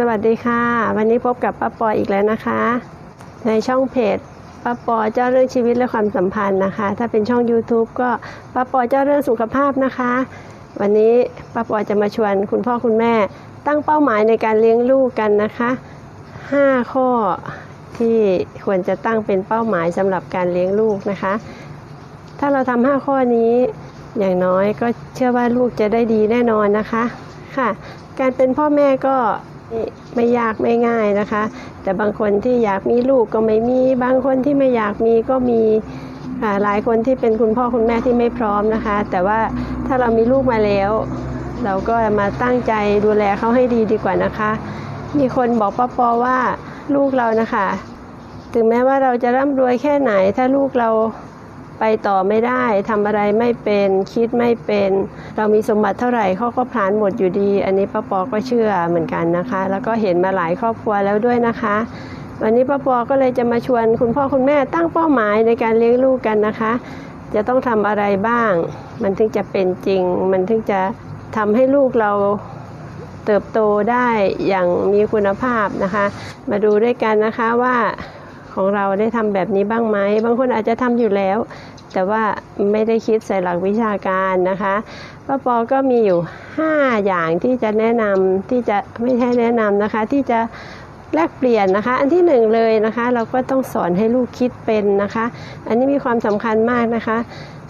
สวัสดีค่ะ วันนี้พบกับป้าปออีกแล้วนะคะ ในช่องเพจป้าปอเจ้าเรื่องชีวิตและความสัมพันธ์นะคะ ถ้าเป็นช่อง YouTube ก็ป้าปอเจ้าเรื่องสุขภาพนะคะ วันนี้ป้าปอจะมาชวนคุณพ่อคุณแม่ ตั้งเป้าหมายในการเลี้ยงลูกกันนะคะ 5 ข้อที่ควรจะตั้งเป็นเป้าหมายสำหรับการเลี้ยงลูกนะคะ ถ้าเราทำห้าข้อนี้อย่างน้อยก็เชื่อว่าลูกจะได้ดีแน่นอนนะคะค่ะ การเป็นพ่อแม่ก็ ไม่ยากไม่ง่ายนะคะ แต่บางคนที่อยากมีลูกก็ไม่มี บางคนที่ไม่อยากมีก็มีหลายคนที่เป็นคุณพ่อคุณแม่ที่ไม่พร้อมนะคะ แต่ว่าถ้าเรามีลูกมาแล้ว เราก็มาตั้งใจดูแลเขาให้ดีดีกว่านะคะ มีคนบอกป้าปอว่าลูกเรานะคะ ถึงแม้ว่าเราจะร่ำรวยแค่ไหนถ้าลูกเรา ไปต่อไม่ได้ทำอะไรไม่เป็นคิดไม่เป็น เรามีสมบัติเท่าไหร่เขาก็พลานหมดอยู่ดี อันนี้ป้าปอก็เชื่อเหมือนกันนะคะ แล้วก็เห็นมาหลายครอบครัวแล้วด้วยนะคะ วันนี้ป้าปอก็เลยจะมาชวนคุณพ่อคุณแม่ตั้งเป้าหมายในการเลี้ยงลูกกันนะคะ จะต้องทำอะไรบ้าง มันถึงจะเป็นจริง มันถึงจะทำให้ลูกเราเติบโตได้อย่างมีคุณภาพนะคะ มาดูด้วยกันนะคะว่า ของเราได้ทำแบบนี้บ้างไหมบางคนอาจจะทำอยู่แล้ว แต่ว่าไม่ได้คิดใส่หลักวิชาการนะคะป้าปอก็มีอยู่ 5 อย่างที่จะแนะนำที่จะไม่ใช่แนะนำนะคะ ที่จะแลกเปลี่ยนนะคะ อันที่หนึ่งเลยนะคะ เราก็ต้องสอนให้ลูกคิดเป็นนะคะ อันนี้มีความสำคัญมากนะคะ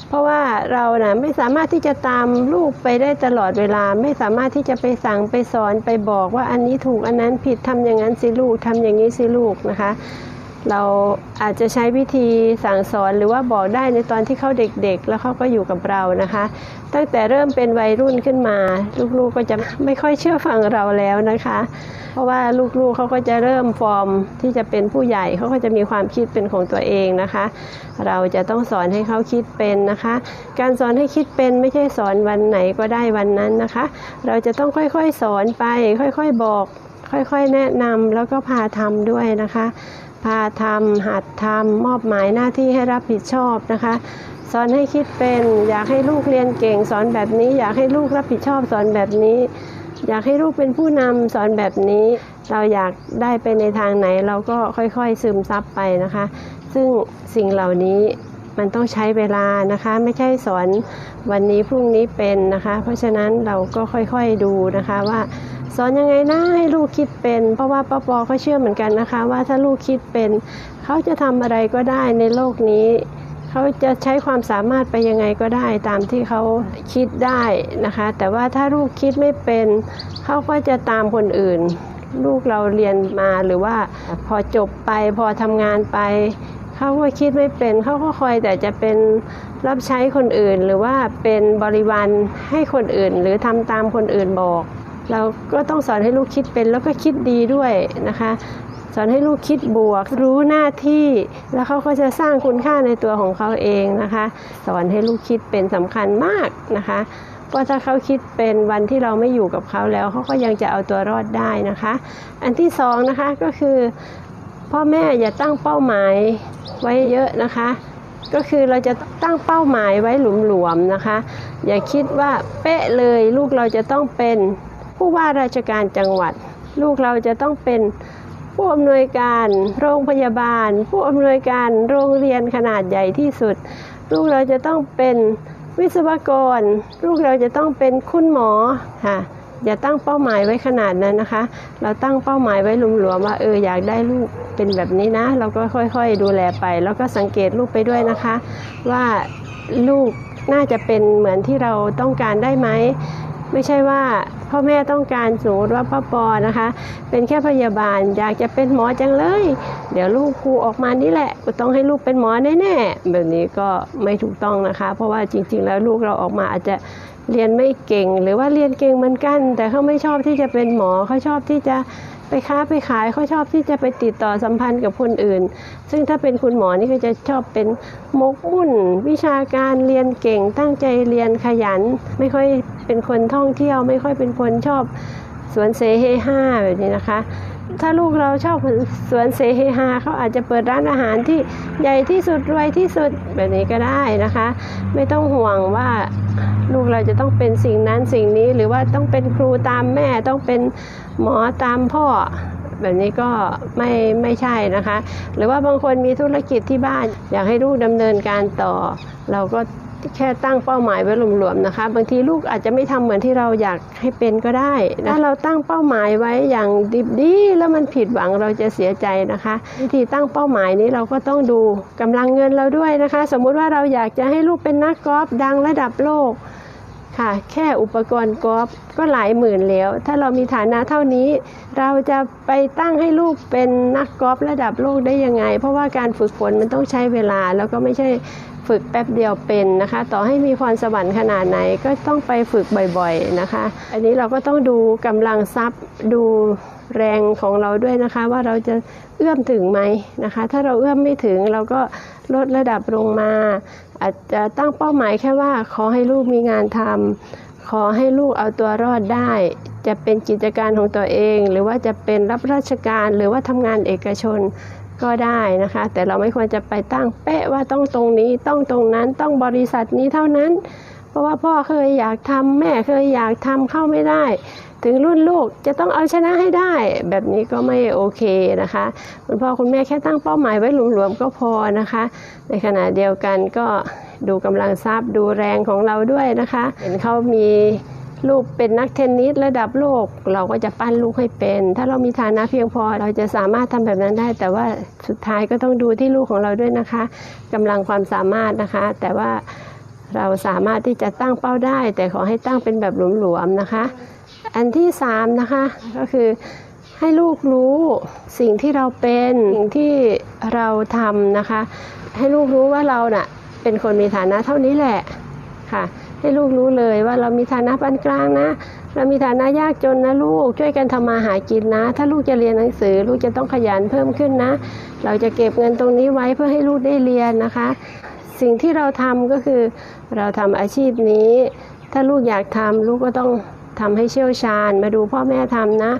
เพราะว่าเรานะไม่สามารถที่จะตามลูกไปได้ตลอดเวลา ไม่สามารถที่จะไปสั่งไปสอนไปบอกว่าอันนี้ถูกอันนั้นผิดทำอย่างนั้นสิลูกทำอย่างนี้สิลูกนะคะ เราอาจจะใช้วิธีสั่งสอนหรือว่าบอกได้ในตอนที่เขาเด็กๆ แล้วเขาก็อยู่กับเรานะคะ ตั้งแต่เริ่มเป็นวัยรุ่นขึ้นมา ลูกๆก็จะไม่ค่อยเชื่อฟังเราแล้วนะคะ เพราะว่าลูกๆเขาก็จะเริ่มฟอร์มที่จะเป็นผู้ใหญ่เขาก็จะมีความคิดเป็นของตัวเองนะคะ เราจะต้องสอนให้เขาคิดเป็นนะคะ การสอนให้คิดเป็นไม่ใช่สอนวันไหนก็ได้วันนั้นนะคะ เราจะต้องค่อยๆสอนไป ค่อยๆบอก ค่อยๆแนะนำแล้วก็พาทำด้วยนะคะ พาทำหัดทำมอบหมายหน้าที่ให้รับผิดชอบนะคะ สอนให้คิดเป็นอยากให้ลูกเรียนเก่ง สอนแบบนี้ อยากให้ลูกรับผิดชอบสอนแบบนี้ อยากให้ลูกเป็นผู้นำสอนแบบนี้ เราอยากได้ไปในทางไหนเราก็ค่อยๆซึมซับไปนะคะ ซึ่งสิ่งเหล่านี้มันต้องใช้เวลานะคะ ไม่ใช่สอนวันนี้พรุ่งนี้เป็นนะคะ เพราะฉะนั้นเราก็ค่อยๆดูนะคะว่า สอนยังไงนะให้ลูกคิดเป็น เพราะว่าป้าปอก็เชื่อเหมือนกันนะคะ ว่าถ้าลูกคิดเป็น เขาจะทำอะไรก็ได้ในโลกนี้ เขาจะใช้ความสามารถไปยังไงก็ได้ตามที่เขาคิดได้นะคะ แต่ว่าถ้าลูกคิดไม่เป็น เขาก็จะตามคนอื่น ลูกเราเรียนมาหรือว่าพอจบไปพอทำงานไปเขาก็คิดไม่เป็น เขาก็คอยแต่จะเป็นรับใช้คนอื่น หรือว่าเป็นบริวารให้คนอื่น หรือทำตามคนอื่นบอก เราก็ต้องสอนให้ลูกคิดเป็นแล้วก็คิดดีด้วยนะคะ สอนให้ลูกคิดบวก รู้หน้าที่ แล้วเขาก็จะสร้างคุณค่าในตัวของเขาเองนะคะ สอนให้ลูกคิดเป็นสำคัญมากนะคะเพราะถ้าเขาคิดเป็นวันที่เราไม่อยู่กับเขาแล้วเขาก็ยังจะเอาตัวรอดได้นะคะ อันที่สองนะคะก็คือ พ่อแม่อย่าตั้งเป้าหมายไว้เยอะนะคะ ก็คือเราจะตั้งเป้าหมายไว้หลวมๆนะคะ อย่าคิดว่าเป๊ะเลยลูกเราจะต้องเป็น ผู้ว่าราชการจังหวัด ลูกเราจะต้องเป็นผู้อำนวยการโรงพยาบาล ผู้อำนวยการโรงเรียนขนาดใหญ่ที่สุด ลูกเราจะต้องเป็นวิศวกร ลูกเราจะต้องเป็นคุณหมอค่ะอย่าตั้งเป้าหมายไว้ขนาดนั้นนะคะ เราตั้งเป้าหมายไว้หลวมๆว่าเอออยากได้ลูกเป็นแบบนี้นะ เราก็ค่อยๆดูแลไป แล้วก็สังเกตลูกไปด้วยนะคะ ว่าลูกน่าจะเป็นเหมือนที่เราต้องการได้ไหม ไม่ใช่ว่าพ่อแม่ต้องการสมมติว่าพ่อปอนะคะ เป็นแค่พยาบาลอยากจะเป็นหมอจังเลย เดี๋ยวลูกครูออกมานี่แหละก็ต้องให้ลูกเป็นหมอแน่ๆแบบนี้ก็ไม่ถูกต้องนะคะ เพราะว่าจริง ๆ แล้วลูกเราออกมาอาจจะเรียนไม่เก่งหรือว่าเรียนเก่งเหมือนกัน แต่เขาไม่ชอบที่จะเป็นหมอเขาชอบที่จะไปค้าไปขายเขาชอบที่จะไปติดต่อสัมพันธ์กับคนอื่น ซึ่งถ้าเป็นคุณหมอนี่ก็จะชอบเป็นมกมุ่น วิชาการเรียนเก่งตั้งใจเรียนขยัน ไม่ค่อย เป็นคนท่องเที่ยวไม่ค่อยเป็นคนชอบสวนเสเฮห้าแบบนี้นะคะ ถ้าลูกเราชอบสวนเสเฮฮาเขาอาจจะเปิดร้านอาหารที่ใหญ่ที่สุดรวยที่สุดแบบนี้ก็ได้นะคะ ไม่ต้องห่วงว่าลูกเราจะต้องเป็นสิ่งนั้นสิ่งนี้หรือว่าต้องเป็นครูตามแม่ต้องเป็นหมอตามพ่อ แบบนี้ก็ไม่ไม่ใช่นะคะ หรือว่าบางคนมีธุรกิจที่บ้าน อยากให้ลูกดำเนินการต่อ เราก็ แค่ตั้งเป้าหมายไว้หลวมๆนะคะ บางทีลูกอาจจะไม่ทำเหมือนที่เราอยากให้เป็นก็ได้ถ้าเราตั้งเป้าหมายไว้อย่างดิบดีแล้วมันผิดหวังเราจะเสียใจนะคะวิธีตั้งเป้าหมายนี้เราก็ต้องดูกำลังเงินเราด้วยนะคะ สมมุติว่าเราอยากจะให้ลูกเป็นนักกอล์ฟดังระดับโลก ค่ะ แค่อุปกรณ์กอล์ฟก็หลายหมื่นแล้ว ถ้าเรามีฐานะเท่านี้ เราจะไปตั้งให้ลูกเป็นนักกอล์ฟระดับโลกได้ยังไง เพราะว่าการฝึกฝนมันต้องใช้เวลาแล้วก็ไม่ใช่ฝึกแป๊บเดียวเป็นนะคะ ต่อให้มีพรสวรรค์ขนาดไหนก็ต้องไปฝึกบ่อยๆนะคะ อันนี้เราก็ต้องดูกำลังทรัพย์ดู แรงของเราด้วยนะคะ ว่าเราจะเอื้อมถึงไหมนะคะ ถ้าเราเอื้อมไม่ถึงเราก็ลดระดับลงมา อาจจะตั้งเป้าหมายแค่ว่า ขอให้ลูกมีงานทำขอให้ลูกเอาตัวรอดได้ จะเป็นกิจการของตัวเอง หรือว่าจะเป็นรับราชการหรือว่าทำงานเอกชนก็ได้นะคะ แต่เราไม่ควรจะไปตั้งเป๊ะว่าต้องตรงนี้ต้องตรงนั้นต้องบริษัทนี้เท่านั้น เพราะว่าพ่อเคยอยากทำแม่เคยอยากทำเข้าไม่ได้ ถึงรุ่นลูกจะต้องเอาชนะให้ได้ แบบนี้ก็ไม่โอเคนะคะคุณพ่อคุณแม่แค่ตั้งเป้าหมายไว้หลวมๆก็พอนะคะ ในขณะเดียวกันก็ดูกำลังทรัพย์ดูแรงของเราด้วยนะคะ เห็นเขามีลูกเป็นนักเทนนิสระดับโลก เราก็จะปั้นลูกให้เป็น ถ้าเรามีฐานะเพียงพอเราจะสามารถทำแบบนั้นได้ แต่ว่าสุดท้ายก็ต้องดูที่ลูกของเราด้วยนะคะกำลังความสามารถนะคะ แต่ว่าเราสามารถที่จะตั้งเป้าได้ แต่ขอให้ตั้งเป็นแบบหลวมๆนะคะ อันที่สามนะคะก็คือให้ลูกรู้สิ่งที่เราเป็นสิ่งที่เราทำนะคะ ให้ลูกรู้ว่าเราเน่ะเป็นคนมีฐานะเท่านี้แหละค่ะ ให้ลูกรู้เลยว่าเรามีฐานะปานกลางนะ เรามีฐานะยากจนนะลูกช่วยกันทำมาหากินนะ ถ้าลูกจะเรียนหนังสือ ลูกจะต้องขยันเพิ่มขึ้นนะ เราจะเก็บเงินตรงนี้ไว้เพื่อให้ลูกได้เรียนนะคะ สิ่งที่เราทำก็คือเราทำอาชีพนี้ ถ้าลูกอยากทำลูกก็ต้อง ทำให้เชี่ยวชาญ มาดูพ่อแม่ทำนะ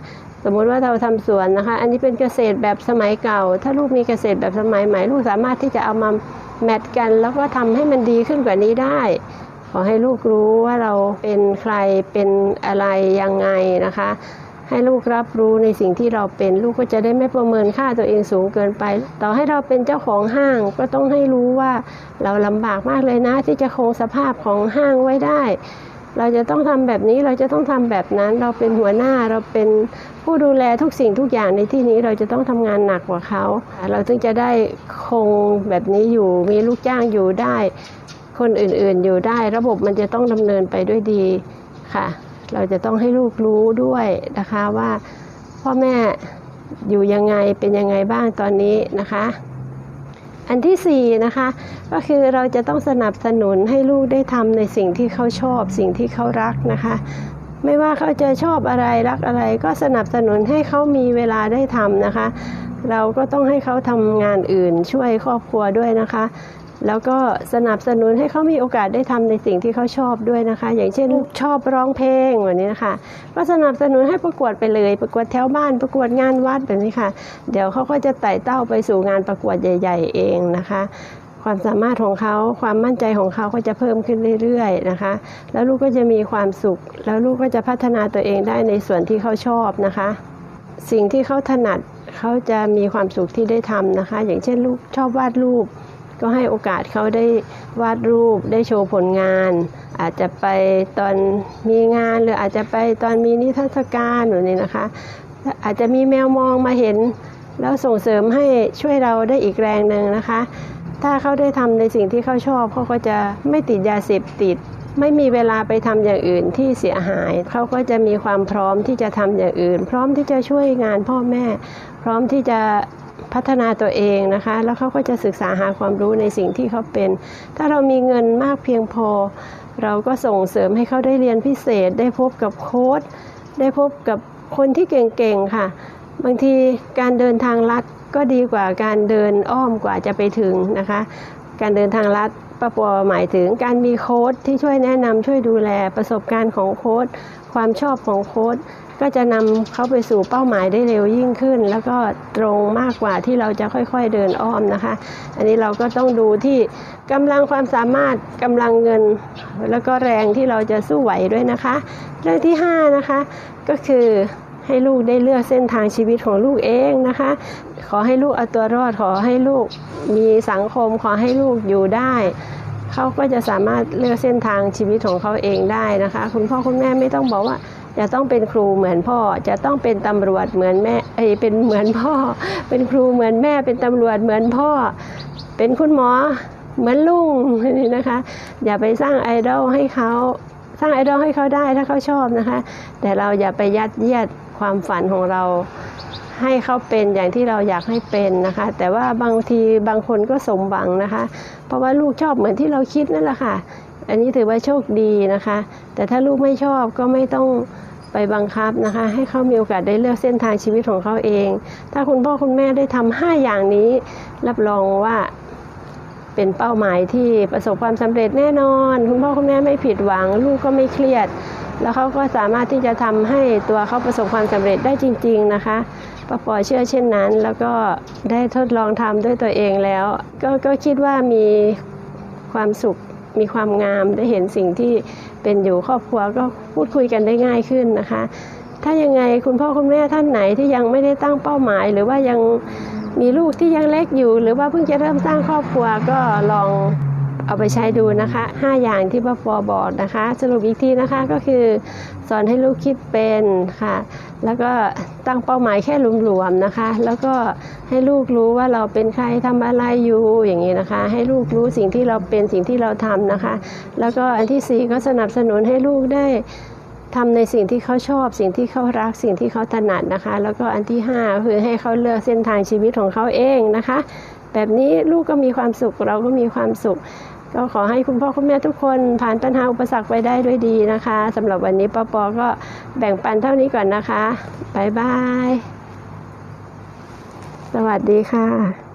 สมมุติว่าเราทำสวนนะคะ อันนี้เป็นเกษตรแบบสมัยเก่า ถ้าลูกมีเกษตรแบบสมัยใหม่ลูกสามารถที่จะเอามาแมทกัน แล้วก็ทำให้มันดีขึ้นกว่านี้ได้ ขอให้ลูกรู้ว่าเราเป็นใครเป็นอะไรยังไงนะคะ ให้ลูกรับรู้ในสิ่งที่เราเป็นลูกก็จะได้ไม่ประเมินค่าตัวเองสูงเกินไป ต่อให้เราเป็นเจ้าของห้างก็ต้องให้รู้ว่าเราลำบากมากเลยนะที่จะคงสภาพของห้างไว้ได้ เราจะต้องทำแบบนี้เราจะต้องทำแบบนั้น เราเป็นหัวหน้าเราเป็นผู้ดูแลทุกสิ่งทุกอย่างในที่นี้เราจะต้องทำงานหนักกว่าเขา เราถึงจะได้คงแบบนี้อยู่มีลูกจ้างอยู่ได้ คนอื่นๆอยู่ได้ ระบบมันจะต้องดำเนินไปด้วยดีค่ะ เราจะต้องให้ลูกรู้ด้วยนะคะว่าพ่อแม่อยู่ยังไงเป็นยังไงบ้างตอนนี้นะคะ อันที่สี่นะคะก็คือเราจะต้องสนับสนุนให้ลูกได้ทำในสิ่งที่เขาชอบ สิ่งที่เขารักนะคะ ไม่ว่าเขาจะชอบอะไรรักอะไร ก็สนับสนุนให้เขามีเวลาได้ทำนะคะ เราก็ต้องให้เขาทำงานอื่นช่วยครอบครัวด้วยนะคะ แล้วก็สนับสนุนให้เขามีโอกาสได้ทำในสิ่งที่เขาชอบด้วยนะคะ อย่างเช่นชอบร้องเพลงแบบนี้นะคะก็สนับสนุนให้ประกวดไปเลย ประกวดแถวบ้านประกวดงานวัดแบบนี้ค่ะ เดี๋ยวเขาก็จะไต่เต้าไปสู่งานประกวดใหญ่ ๆ เองนะคะความสามารถของเขาความมั่นใจของเขาก็จะเพิ่มขึ้นเรื่อยๆนะคะ แล้วลูกก็จะมีความสุข แล้วลูกก็จะพัฒนาตัวเองได้ในส่วนที่เขาชอบนะคะ สิ่งที่เขาถนัดเขาจะมีความสุขที่ได้ทำนะคะ อย่างเช่นลูกชอบวาดรูป ก็ให้โอกาสเขาได้วาดรูปได้โชว์ผลงาน อาจจะไปตอนมีงานหรืออาจจะไปตอนมีนิทรรศการหรือนี่นะคะ อาจจะมีแมวมองมาเห็น แล้วส่งเสริมให้ช่วยเราได้อีกแรงหนึ่งนะคะ ถ้าเขาได้ทำในสิ่งที่เขาชอบเขาก็จะไม่ติดยาเสพติดไม่มีเวลาไปทำอย่างอื่นที่เสียหาย เขาก็จะมีความพร้อมที่จะทำอย่างอื่น พร้อมที่จะช่วยงานพ่อแม่ พร้อมที่จะ พัฒนาตัวเองนะคะ แล้วเขาก็จะศึกษาหาความรู้ในสิ่งที่เขาเป็น ถ้าเรามีเงินมากเพียงพอ เราก็ส่งเสริมให้เขาได้เรียนพิเศษ ได้พบกับโค้ดได้พบกับคนที่เก่งๆค่ะ บางทีการเดินทางลัดก็ดีกว่าการเดินอ้อมกว่าจะไปถึงนะคะ การเดินทางลัด ป้าปัวหมายถึงการมีโค้ชที่ช่วยแนะนำช่วยดูแลประสบการณ์ของโค้ชความชอบของโค้ชก็จะนำเขาไปสู่เป้าหมายได้เร็วยิ่งขึ้น แล้วก็ตรงมากกว่าที่เราจะค่อยๆเดินอ้อมนะคะ อันนี้เราก็ต้องดูที่กำลังความสามารถกำลังเงิน แล้วก็แรงที่เราจะสู้ไหวด้วยนะคะ เรื่องที่ห้านะคะก็คือ ให้ลูกได้เลือกเส้นทางชีวิตของลูกเองนะคะ ขอให้ลูกเอาตัวรอดขอให้ลูกมีสังคมขอให้ลูกอยู่ได้เขาก็จะสามารถเลือกเส้นทางชีวิตของเขาเองได้นะคะ คุณพ่อคุณแม่ไม่ต้องบอกว่าจะต้องเป็นครูเหมือนพ่อ จะต้องเป็นตำรวจเหมือนแม่เอยเป็นเหมือนพ่อ เป็นครูเหมือนแม่ เป็นตำรวจเหมือนพ่อ เป็นคุณหมอเหมือนลุงนี่นะคะ อย่าไปสร้างไอดอลให้เขาสร้างไอดอลให้เขาได้ถ้าเขาชอบนะคะ แต่เราอย่าไปยัดเยียด ความฝันของเราให้เขาเป็นอย่างที่เราอยากให้เป็นนะคะ แต่ว่าบางทีบางคนก็สมหวังนะคะ เพราะว่าลูกชอบเหมือนที่เราคิดนั่นแหละค่ะ อันนี้ถือว่าโชคดีนะคะ แต่ถ้าลูกไม่ชอบก็ไม่ต้องไปบังคับนะคะ ให้เขามีโอกาสได้เลือกเส้นทางชีวิตของเขาเอง ถ้าคุณพ่อคุณแม่ได้ทำห้าอย่างนี้ รับรองว่าเป็นเป้าหมายที่ประสบความสำเร็จแน่นอน คุณพ่อคุณแม่ไม่ผิดหวัง ลูกก็ไม่เครียด แล้วเขาก็สามารถที่จะทำให้ตัวเขาประสบความสำเร็จได้จริง ๆนะคะป้าปอเชื่อเช่นนั้น แล้วก็ได้ทดลองทำด้วยตัวเองแล้ว ก็ก็คิดว่ามีความสุขมีความงามได้เห็นสิ่งที่เป็นอยู่ครอบครัวก็พูดคุยกันได้ง่ายขึ้นนะคะ ถ้ายังไงคุณพ่อคุณแม่ท่านไหนที่ยังไม่ได้ตั้งเป้าหมาย หรือว่ายังมีลูกที่ยังเล็กอยู่ หรือว่าเพิ่งจะเริ่มสร้างครอบครัวก็ลอง เอาไปใช้ดูนะคะ 5 อย่างที่ป้าปอบอกนะคะ สรุปอีกทีนะคะก็คือ สอนให้ลูกคิดเป็นค่ะ แล้วก็ตั้งเป้าหมายแค่หลวมๆนะคะ แล้วก็ให้ลูกรู้ว่าเราเป็นใครทำอะไรอยู่อย่างนี้นะคะ ให้ลูกรู้สิ่งที่เราเป็นสิ่งที่เราทำนะคะ แล้วก็อันที่สี่ก็สนับสนุนให้ลูกได้ทำในสิ่งที่เขาชอบสิ่งที่เขารักสิ่งที่เขาถนัดนะคะ แล้วก็อันที่ห้าคือให้เขาเลือกเส้นทางชีวิตของเขาเองนะคะ แบบนี้ลูกก็มีความสุขเราก็มีความสุข ก็ขอให้คุณพ่อคุณแม่ทุกคนผ่านปัญหาอุปสรรคไปได้ด้วยดีนะคะสำหรับวันนี้ปอปอก็แบ่งปันเท่านี้ก่อนนะคะบ๊ายบาย สวัสดีค่ะ